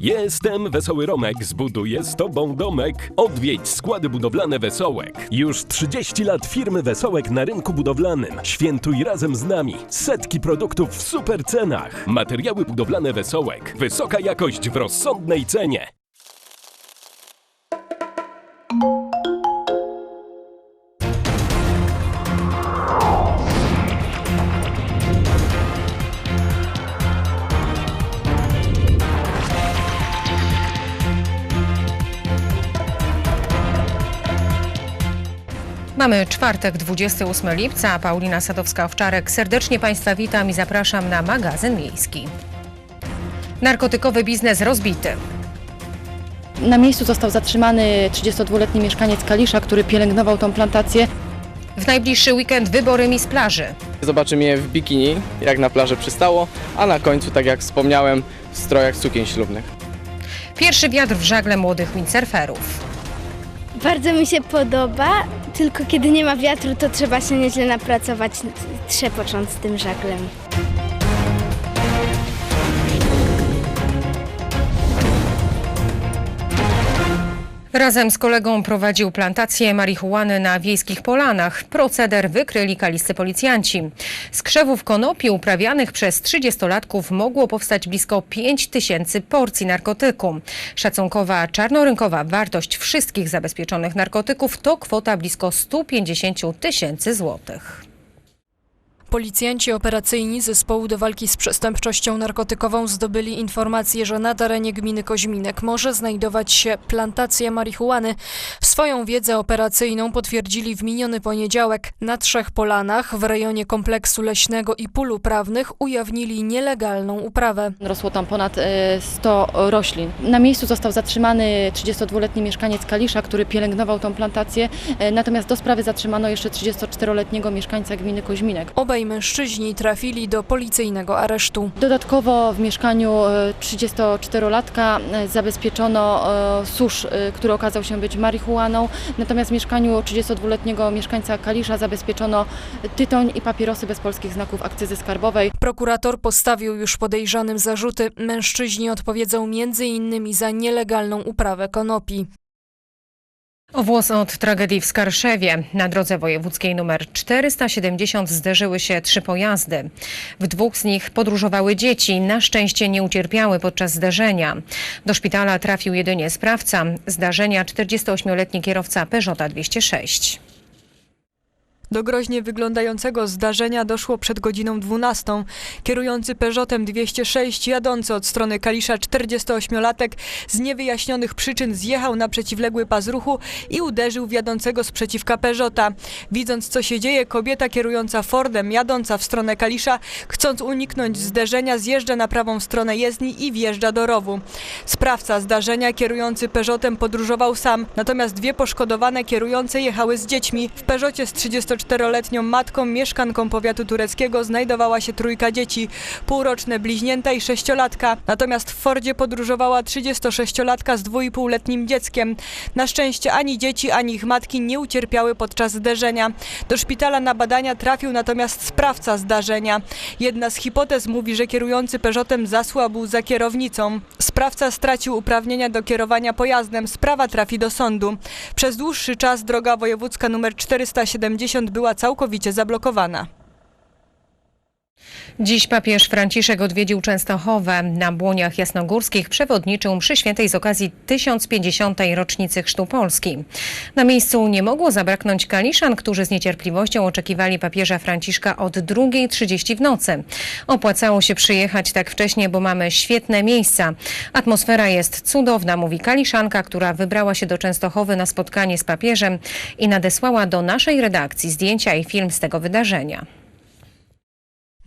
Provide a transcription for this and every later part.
Jestem Wesoły Romek, zbuduję z Tobą domek. Odwiedź składy budowlane Wesołek. Już 30 lat firmy Wesołek na rynku budowlanym. Świętuj razem z nami. Setki produktów w super cenach. Materiały budowlane Wesołek. Wysoka jakość w rozsądnej cenie. Mamy czwartek, 28 lipca. Paulina Sadowska-Owczarek. Serdecznie Państwa witam i zapraszam na magazyn miejski. Narkotykowy biznes rozbity. Na miejscu został zatrzymany 32-letni mieszkaniec Kalisza, który pielęgnował tą plantację. W najbliższy weekend wybory Miss Plaży. Zobaczymy je w bikini, jak na plaży przystało, a na końcu, tak jak wspomniałem, w strojach sukien ślubnych. Pierwszy wiatr w żagle młodych windsurferów. Bardzo mi się podoba, tylko kiedy nie ma wiatru, to trzeba się nieźle napracować, trzepocząc tym żaglem. Razem z kolegą prowadził plantację marihuany na wiejskich polanach. Proceder wykryli kaliscy policjanci. Z krzewów konopi uprawianych przez 30-latków mogło powstać blisko 5 tysięcy porcji narkotyku. Szacunkowa czarnorynkowa wartość wszystkich zabezpieczonych narkotyków to kwota blisko 150 tysięcy złotych. Policjanci operacyjni Zespołu do Walki z Przestępczością Narkotykową zdobyli informację, że na terenie gminy Koźminek może znajdować się plantacja marihuany. Swoją wiedzę operacyjną potwierdzili w miniony poniedziałek. Na trzech polanach w rejonie kompleksu leśnego i pól uprawnych ujawnili nielegalną uprawę. Rosło tam ponad e, 100 roślin. Na miejscu został zatrzymany 32-letni mieszkaniec Kalisza, który pielęgnował tą plantację. E, Natomiast do sprawy zatrzymano jeszcze 34-letniego mieszkańca gminy Koźminek. Obaj mężczyźni trafili do policyjnego aresztu. Dodatkowo w mieszkaniu e, 34-latka e, zabezpieczono e, susz, e, który okazał się być marihuaną. Natomiast w mieszkaniu 32-letniego mieszkańca Kalisza zabezpieczono tytoń i papierosy bez polskich znaków akcyzy skarbowej. Prokurator postawił już podejrzanym zarzuty. Mężczyźni odpowiedzą m.in. za nielegalną uprawę konopi. O włos od tragedii w Skarszewie. Na drodze wojewódzkiej nr 470 zderzyły się trzy pojazdy. W dwóch z nich podróżowały dzieci. Na szczęście nie ucierpiały podczas zderzenia. Do szpitala trafił jedynie sprawca zdarzenia 48-letni kierowca Peugeota 206. Do groźnie wyglądającego zdarzenia doszło przed godziną 12. Kierujący Peugeotem 206 jadący od strony Kalisza 48-latek z niewyjaśnionych przyczyn zjechał na przeciwległy pas ruchu i uderzył w jadącego sprzeciwka Peugeota. Widząc co się dzieje, kobieta kierująca Fordem jadąca w stronę Kalisza, chcąc uniknąć zderzenia, zjeżdża na prawą stronę jezdni i wjeżdża do rowu. Sprawca zdarzenia kierujący Peugeotem podróżował sam, natomiast dwie poszkodowane kierujące jechały z dziećmi. W Peugeocie z 34-letnią matką, mieszkanką powiatu tureckiego znajdowała się trójka dzieci, półroczne bliźnięta i sześciolatka. Natomiast w Fordzie podróżowała 36-latka z dwójpółletnim dzieckiem. Na szczęście ani dzieci, ani ich matki nie ucierpiały podczas zderzenia. Do szpitala na badania trafił natomiast sprawca zdarzenia. Jedna z hipotez mówi, że kierujący Peugeotem zasłabł za kierownicą. Sprawca stracił uprawnienia do kierowania pojazdem. Sprawa trafi do sądu. Przez dłuższy czas droga wojewódzka nr 470 była całkowicie zablokowana. Dziś papież Franciszek odwiedził Częstochowę. Na Błoniach Jasnogórskich przewodniczył mszy świętej z okazji 1050. rocznicy Chrztu Polski. Na miejscu nie mogło zabraknąć kaliszan, którzy z niecierpliwością oczekiwali papieża Franciszka od 2.30 w nocy. Opłacało się przyjechać tak wcześnie, bo mamy świetne miejsca. Atmosfera jest cudowna, mówi kaliszanka, która wybrała się do Częstochowy na spotkanie z papieżem i nadesłała do naszej redakcji zdjęcia i film z tego wydarzenia.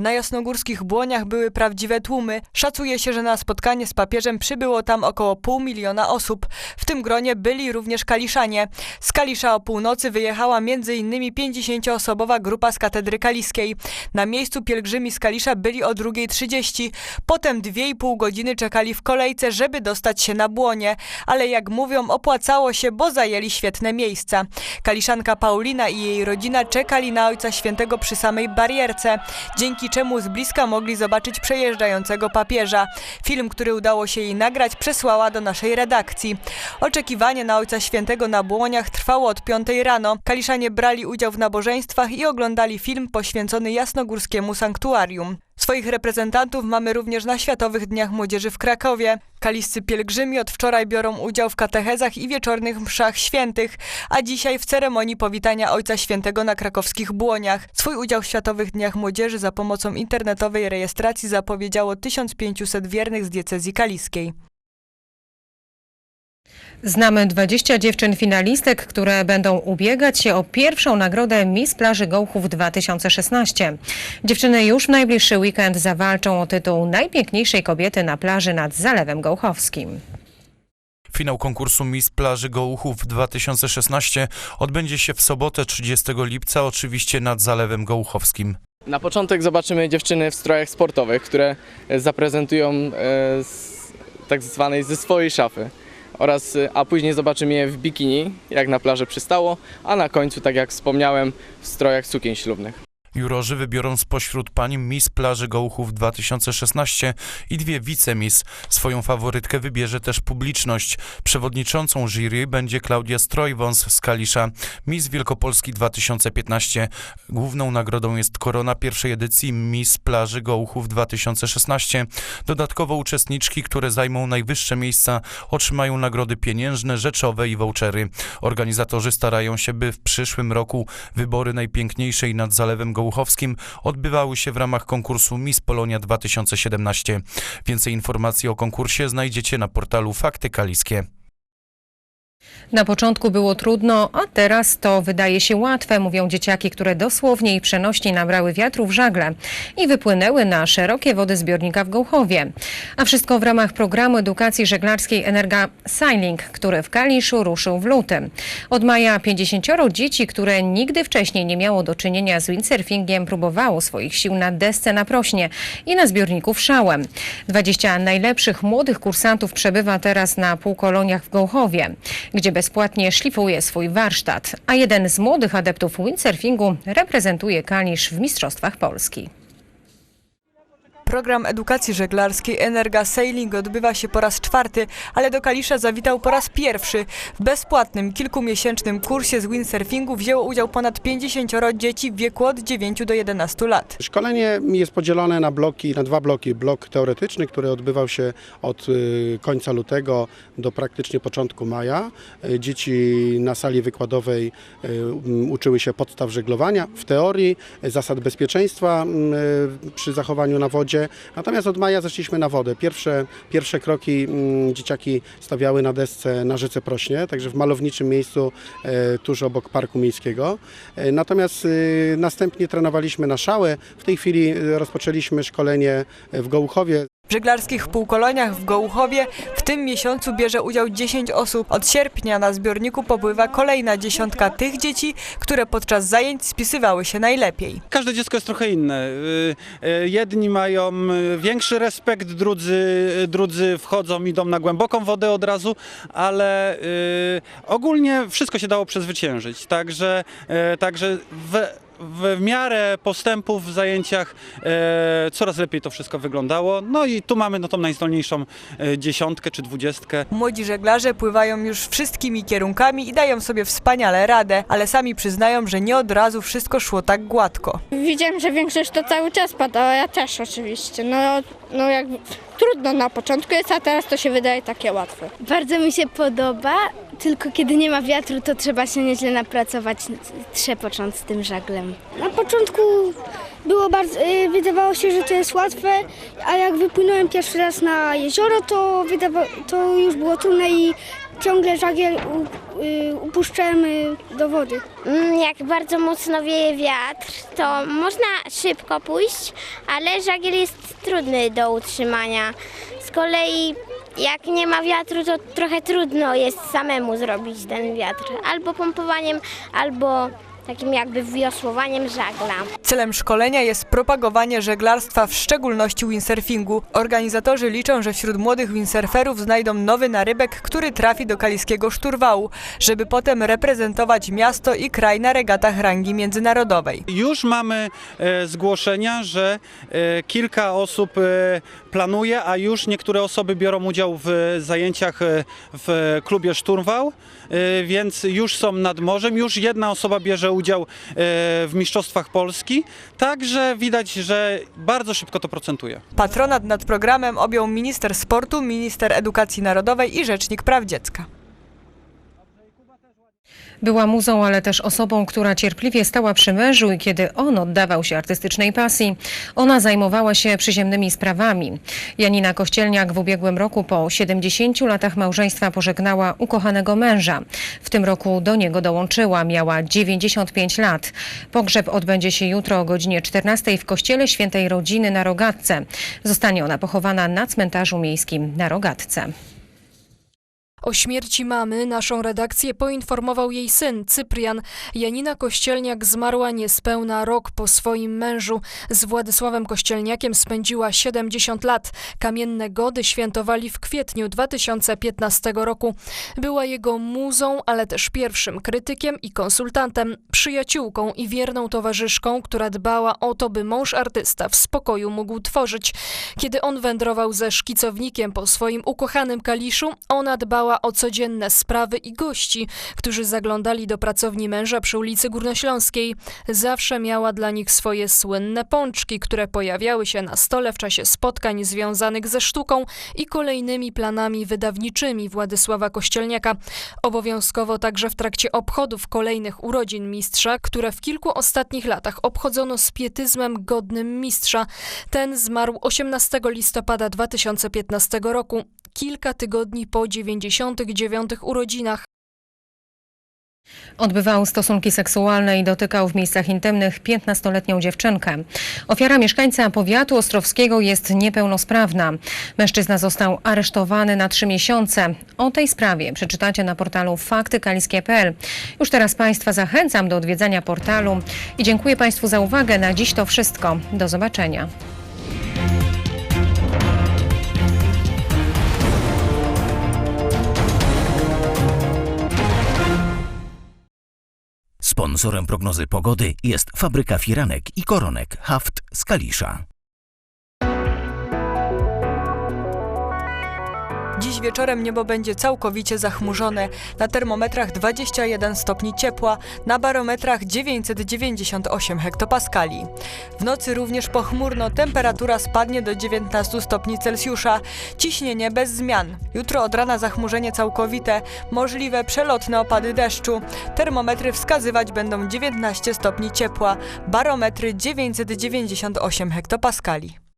Na jasnogórskich błoniach były prawdziwe tłumy. Szacuje się, że na spotkanie z papieżem przybyło tam około pół miliona osób. W tym gronie byli również Kaliszanie. Z Kalisza o północy wyjechała m.in. 50-osobowa grupa z katedry kaliskiej. Na miejscu pielgrzymi z Kalisza byli o 2.30. Potem 2,5 godziny czekali w kolejce, żeby dostać się na błonie. Ale jak mówią, opłacało się, bo zajęli świetne miejsca. Kaliszanka Paulina i jej rodzina czekali na Ojca Świętego przy samej barierce, dzięki czemu z bliska mogli zobaczyć przejeżdżającego papieża. Film, który udało się jej nagrać, przesłała do naszej redakcji. Oczekiwanie na Ojca Świętego na błoniach trwało od 5 rano. Kaliszanie brali udział w nabożeństwach i oglądali film poświęcony jasnogórskiemu sanktuarium. Swoich reprezentantów mamy również na Światowych Dniach Młodzieży w Krakowie. Kaliscy pielgrzymi od wczoraj biorą udział w katechezach i wieczornych mszach świętych, a dzisiaj w ceremonii powitania Ojca Świętego na krakowskich błoniach. Swój udział w Światowych Dniach Młodzieży za pomocą internetowej rejestracji zapowiedziało 1500 wiernych z diecezji kaliskiej. Znamy 20 dziewczyn finalistek, które będą ubiegać się o pierwszą nagrodę Miss Plaży Gołchów 2016. Dziewczyny już w najbliższy weekend zawalczą o tytuł najpiękniejszej kobiety na plaży nad Zalewem Gołchowskim. Finał konkursu Miss Plaży Gołuchów 2016 odbędzie się w sobotę 30 lipca, oczywiście nad Zalewem Gołuchowskim. Na początek zobaczymy dziewczyny w strojach sportowych, które zaprezentują e, z tak zwanej ze swojej szafy. Oraz, e, a później zobaczymy je w bikini, jak na plaży przystało, a na końcu, tak jak wspomniałem, w strojach sukien ślubnych. Jurorzy wybiorą spośród pań Miss Plaży Gołuchów 2016 i dwie wicemis. Swoją faworytkę wybierze też publiczność. Przewodniczącą jury będzie Klaudia Strojwąs z Kalisza, Miss Wielkopolski 2015. Główną nagrodą jest korona pierwszej edycji Miss Plaży Gołuchów 2016. Dodatkowo uczestniczki, które zajmą najwyższe miejsca, otrzymają nagrody pieniężne, rzeczowe i vouchery. Organizatorzy starają się, by w przyszłym roku wybory najpiękniejszej nad Zalewem Gołuchowskim odbywały się w ramach konkursu Miss Polonia 2017. Więcej informacji o konkursie znajdziecie na portalu Fakty Kaliskie. Na początku było trudno, a teraz to wydaje się łatwe, mówią dzieciaki, które dosłownie i przenośnie nabrały wiatru w żagle i wypłynęły na szerokie wody zbiornika w Gołchowie. A wszystko w ramach programu edukacji żeglarskiej Energa Sailing, który w Kaliszu ruszył w lutym. Od maja 50 dzieci, które nigdy wcześniej nie miało do czynienia z windsurfingiem, próbowało swoich sił na desce na prośnie i na zbiorniku w Szałem. 20 najlepszych młodych kursantów przebywa teraz na półkoloniach w Gołchowie gdzie bezpłatnie szlifuje swój warsztat, a jeden z młodych adeptów windsurfingu reprezentuje Kalisz w Mistrzostwach Polski. Program edukacji żeglarskiej Energa Sailing odbywa się po raz czwarty, ale do Kalisza zawitał po raz pierwszy. W bezpłatnym, kilkumiesięcznym kursie z windsurfingu wzięło udział ponad 50 dzieci w wieku od 9 do 11 lat. Szkolenie jest podzielone na bloki, na dwa bloki. Blok teoretyczny, który odbywał się od y, końca lutego do praktycznie początku maja. Y, Dzieci na sali wykładowej y, uczyły się podstaw żeglowania, w teorii zasad bezpieczeństwa przy zachowaniu na wodzie. Natomiast od maja zeszliśmy na wodę. Pierwsze, pierwsze kroki m, dzieciaki stawiały na desce na rzece Prośnie, także w malowniczym miejscu e, tuż obok Parku Miejskiego. E, Natomiast y, następnie trenowaliśmy na szałę. W tej chwili y, rozpoczęliśmy szkolenie w Gołuchowie. W żeglarskich półkoloniach w Gołuchowie w tym miesiącu bierze udział 10 osób. Od sierpnia na zbiorniku popływa kolejna dziesiątka tych dzieci, które podczas zajęć spisywały się najlepiej. Każde dziecko jest trochę inne. Y, y, Jedni mają y, większy respekt, drudzy, drudzy wchodzą, idą na głęboką wodę od razu, ale ogólnie wszystko się dało przezwyciężyć. Także, także w, w miarę postępów w zajęciach e, coraz lepiej to wszystko wyglądało. No i tu mamy no, tą najzdolniejszą e, dziesiątkę czy dwudziestkę. Młodzi żeglarze pływają już wszystkimi kierunkami i dają sobie wspaniale radę, ale sami przyznają, że nie od razu wszystko szło tak gładko. Widziałem, że większość to cały czas pada, ja też oczywiście. No, no jak trudno na początku jest, a teraz to się wydaje takie łatwe. Bardzo mi się podoba, tylko kiedy nie ma wiatru, to trzeba się nieźle napracować, trzepocząc tym żaglem. Na początku było bardzo, y, wydawało się, że to jest łatwe, a jak wypłynąłem pierwszy raz na jezioro, to, wydawa, to już było trudne i ciągle żagiel y, upuszczamy do wody. Mm, Jak bardzo mocno wieje wiatr, to można szybko pójść, ale żagiel jest trudny do utrzymania. Z kolei jak nie ma wiatru, to trochę trudno jest samemu zrobić ten wiatr. Albo pompowaniem, albo takim jakby wiosłowaniem żagla. Celem szkolenia jest propagowanie żeglarstwa, w szczególności windsurfingu. Organizatorzy liczą, że wśród młodych windsurferów znajdą nowy narybek, który trafi do kaliskiego szturwału, żeby potem reprezentować miasto i kraj na regatach rangi międzynarodowej. Już mamy e, zgłoszenia, że e, kilka osób e, planuje, a już niektóre osoby biorą udział w zajęciach e, w klubie Szturwał, e, więc już są nad morzem. Już jedna osoba bierze udział e, w Mistrzostwach Polski, także widać, że bardzo szybko to procentuje. Patronat nad programem objął minister sportu, minister edukacji narodowej i rzecznik praw dziecka. Była muzą, ale też osobą, która cierpliwie stała przy mężu i kiedy on oddawał się artystycznej pasji, ona zajmowała się przyziemnymi sprawami. Janina Kościelniak w ubiegłym roku po 70 latach małżeństwa pożegnała ukochanego męża. W tym roku do niego dołączyła, miała 95 lat. Pogrzeb odbędzie się jutro o godzinie 14 w kościele świętej rodziny na Rogatce. Zostanie ona pochowana na cmentarzu miejskim na Rogatce. O śmierci mamy naszą redakcję poinformował jej syn, Cyprian. Janina Kościelniak zmarła niespełna rok po swoim mężu. Z Władysławem Kościelniakiem spędziła 70 lat. Kamienne gody świętowali w kwietniu 2015 roku. Była jego muzą, ale też pierwszym krytykiem i konsultantem, przyjaciółką i wierną towarzyszką, która dbała o to, by mąż artysta w spokoju mógł tworzyć. Kiedy on wędrował ze szkicownikiem po swoim ukochanym Kaliszu, ona dbała o codzienne sprawy i gości, którzy zaglądali do pracowni męża przy ulicy Górnośląskiej. Zawsze miała dla nich swoje słynne pączki, które pojawiały się na stole w czasie spotkań związanych ze sztuką i kolejnymi planami wydawniczymi Władysława Kościelniaka. Obowiązkowo także w trakcie obchodów kolejnych urodzin mistrza, które w kilku ostatnich latach obchodzono z pietyzmem godnym mistrza. Ten zmarł 18 listopada 2015 roku, kilka tygodni po 99 urodzinach. Odbywał stosunki seksualne i dotykał w miejscach intymnych 15-letnią dziewczynkę. Ofiara mieszkańca powiatu ostrowskiego jest niepełnosprawna. Mężczyzna został aresztowany na trzy miesiące. O tej sprawie przeczytacie na portalu faktykaliskie.pl. Już teraz Państwa zachęcam do odwiedzania portalu i dziękuję Państwu za uwagę. Na dziś to wszystko. Do zobaczenia. Sponsorem prognozy pogody jest fabryka firanek i koronek Haft z Kalisza. Dziś wieczorem niebo będzie całkowicie zachmurzone. Na termometrach 21 stopni ciepła, na barometrach 998 hektopaskali. W nocy również pochmurno, temperatura spadnie do 19 stopni Celsjusza. Ciśnienie bez zmian. Jutro od rana zachmurzenie całkowite, możliwe przelotne opady deszczu. Termometry wskazywać będą 19 stopni ciepła, barometry 998 hektopaskali.